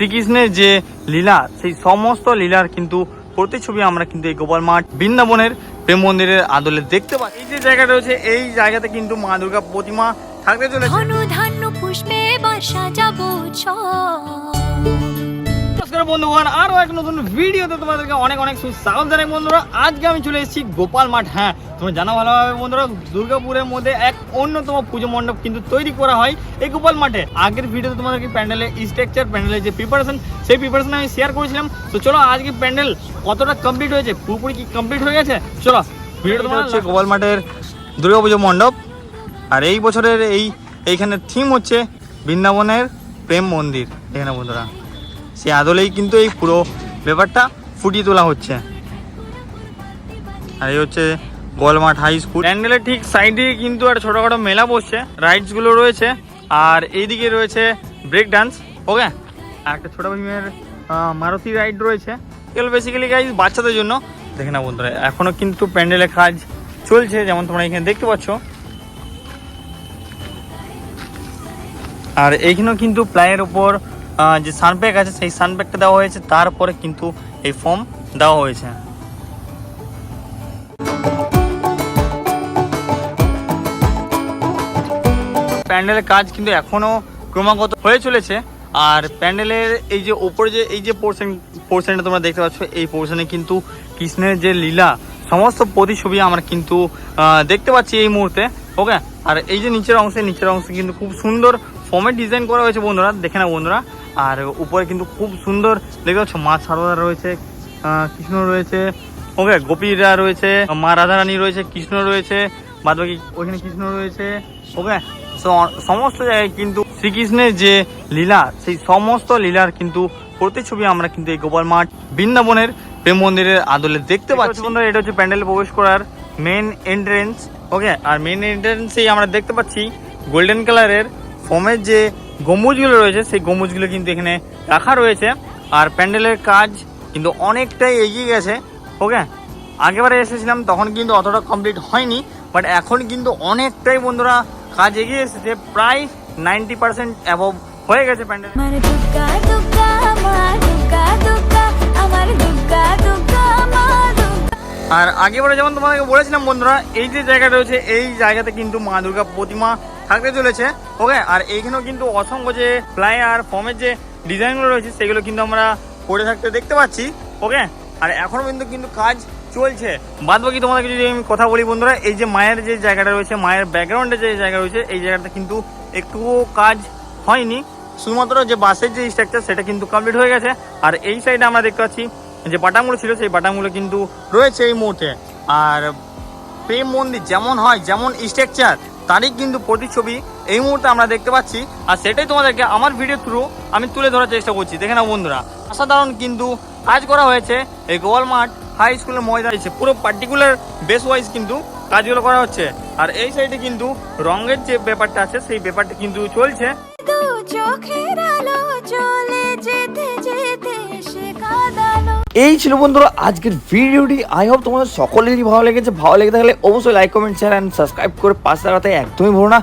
শ্রীকৃষ্ণের যে লীলা সেই সমস্ত লীলার কিন্তু প্রতিছবি আমরা কিন্তু এই গোপাল মাঠ বৃন্দাবনের প্রেম মন্দিরের আদলে দেখতে পাই এই যে জায়গা রয়েছে এই জায়গাতে কিন্তু মা দুর্গা প্রতিমা থাকতে চলেছে। পুষ্পে নমস্কার বন্ধুগণ আরও এক নতুন ভিডিওতে তোমাদেরকে অনেক অনেক সুস্বাগত জানাই বন্ধুরা। আজকে আমি চলে এসেছি গোপাল মাঠ। হ্যাঁ তোমরা জানা ভালোভাবে বন্ধুরা দুর্গাপুরের মধ্যে এক অন্যতম পুজো মণ্ডপ কিন্তু তৈরি করা হয় এই গোপাল মাঠে। আগের ভিডিওতে তোমাদেরকে প্যান্ডেলের স্ট্রাকচার প্যান্ডেলের যে প্রিপারেশন সেই প্রিপারেশন আমি শেয়ার করেছিলাম। তো চলো আজকে প্যান্ডেল কতটা কমপ্লিট হয়েছে পুরোপুরি কি কমপ্লিট হয়ে গেছে? চলো ভিডিওটা হচ্ছে গোপাল মাঠের দুর্গাপুজো মণ্ডপ। আর এই বছরের এই এইখানে থিম হচ্ছে বৃন্দাবনের প্রেম মন্দির। এখানে বন্ধুরা সে আদলেই কিন্তু এই পুরো ব্যাপারটা ফুটিয়ে তোলা হচ্ছে। আর এই হচ্ছে গোলমাঠ হাই স্কুল। প্যান্ডেলের ঠিক সাইডে কিন্তু একটা ছোটখাটো মেলা বসছে। রাইডসগুলো রয়েছে। আর এইদিকে রয়েছে ব্রেক ডান্স ওকে আর একটা ছোট ভীমের মারুতি রাইড রয়েছে। এগুলো বেসিক্যালি গাইজ বাচ্চাদের জন্য। দেখে না বন্ধুরা, এখনও কিন্তু প্যান্ডেলের কাজ চলছে, যেমন তোমরা এখানে দেখতে পাচ্ছ। আর এইখানেও কিন্তু প্লাইয়ের উপর যে সানপ্যাক আছে, সেই সানপ্যাকটা দেওয়া হয়েছে। তারপরে কিন্তু এই ফর্ম দেওয়া হয়েছে। প্যান্ডেলের কাজ কিন্তু এখনও ক্রমাগত হয়ে চলেছে। আর প্যান্ডেলের এই যে ওপরে যে, এই যে পোর্শন পোর্শনটা তোমরা দেখতে পাচ্ছ, এই পোর্শনে কিন্তু কৃষ্ণের যে লীলা, সমস্ত প্রতিছবি আমরা কিন্তু দেখতে পাচ্ছি এই মুহূর্তে ওকে আর এই যে নিচের অংশে নিচের অংশে কিন্তু খুব সুন্দর ফর্মের ডিজাইন করা হয়েছে বন্ধুরা, দেখে না বন্ধুরা। আর উপরে কিন্তু খুব সুন্দর, দেখতে পাচ্ছ, মা সারদা রয়েছে কৃষ্ণ রয়েছে ওকে গোপীরা রয়েছে, মা রাধারানী রয়েছে, কৃষ্ণ রয়েছে বাদ বাকি ওইখানে কৃষ্ণ রয়েছে। ওকে সমস্ত জায়গায় কিন্তু শ্রীকৃষ্ণের যে লীলা সেই সমস্ত লীলার কিন্তু প্রতিছবি আমরা কিন্তু এই গোপাল মাঠ বৃন্দাবনের প্রেম মন্দিরের আদলে দেখতে পাচ্ছি। বন্ধুরা এটা হচ্ছে প্যান্ডেলে প্রবেশ করার মেন এন্ট্রেন্স ওকে আর মেন এন্ট্রেন্সেই আমরা দেখতে পাচ্ছি গোল্ডেন কালারের ফোমের যে গম্বুজগুলো রয়েছে সেই গম্বুজগুলো কিন্তু এখানে রাখা রয়েছে। আর প্যান্ডেলের কাজ কিন্তু অনেকটাই এগিয়ে গেছে ওকে আগেবারে এসেছিলাম তখন কিন্তু অতটা কমপ্লিট হয়নি বাট এখন কিন্তু অনেকটাই বন্ধুরা কাজ এগিয়ে এসেছে প্রায় নাইনটি পার্সেন্ট অ্যাবভ হয়ে গেছে প্যান্ডেল আর আগেবারে যেমন তোমাদেরকে বলেছিলাম বন্ধুরা এই যে জায়গা রয়েছে এই জায়গাতে কিন্তু মা দুর্গা প্রতিমা থাকতে চলেছে ওকে আর এইখানেও কিন্তু অসংখ্য যে প্লাই আর ফর্মের যে ডিজাইনগুলো রয়েছে সেগুলো কিন্তু আমরা করে থাকতে দেখতে পাচ্ছি ওকে আর এখনও কিন্তু কিন্তু কাজ চলছে। বাদ বাকি তোমাদেরকে যদি আমি কথা বলি বন্ধুরা, এই যে মায়ের যে জায়গাটা রয়েছে, মায়ের ব্যাকগ্রাউন্ডে যে জায়গা রয়েছে, এই জায়গাটা কিন্তু একটুও কাজ হয়নি। শুধুমাত্র যে বাসের যে স্ট্রাকচার সেটা কিন্তু কমপ্লিট হয়ে গেছে। আর এই সাইডে আমরা দেখতে পাচ্ছি যে বাটামগুলো ছিল, সেই বাটামগুলো কিন্তু রয়েছে এই মুহূর্তে। আর প্রেম মন্দির যেমন হয়, যেমন স্ট্রাকচার তারই কিন্তু প্রতিছবি এই মুহূর্তে আমরা দেখতে পাচ্ছি। আর সেটাই তোমাদেরকে আমার ভিডিও থ্রু আমি তুলে ধরার চেষ্টা করছি। দেখে নাও বন্ধুরা, অসাধারণ কিন্তু কাজ করা হয়েছে এই গোয়াল মাঠ। হাই স্কুলের ময়দান আছে পুরো পার্টিকুলার বেস ওয়াইজ কিন্তু কাজগুলো করা হচ্ছে। আর এই সাইডে কিন্তু রঙের যে ব্যাপারটা আছে সেই ব্যাপারটা কিন্তু চলছে। এই ছিল বন্ধুরা আজকের ভিডিওটি। আই হোপ তোমাদের সকলেরই ভালো লেগেছে। ভালো লেগে থাকলে অবশ্যই like comment share and subscribe করে পাশে দাঁড়াতে একদমই ভুলো না।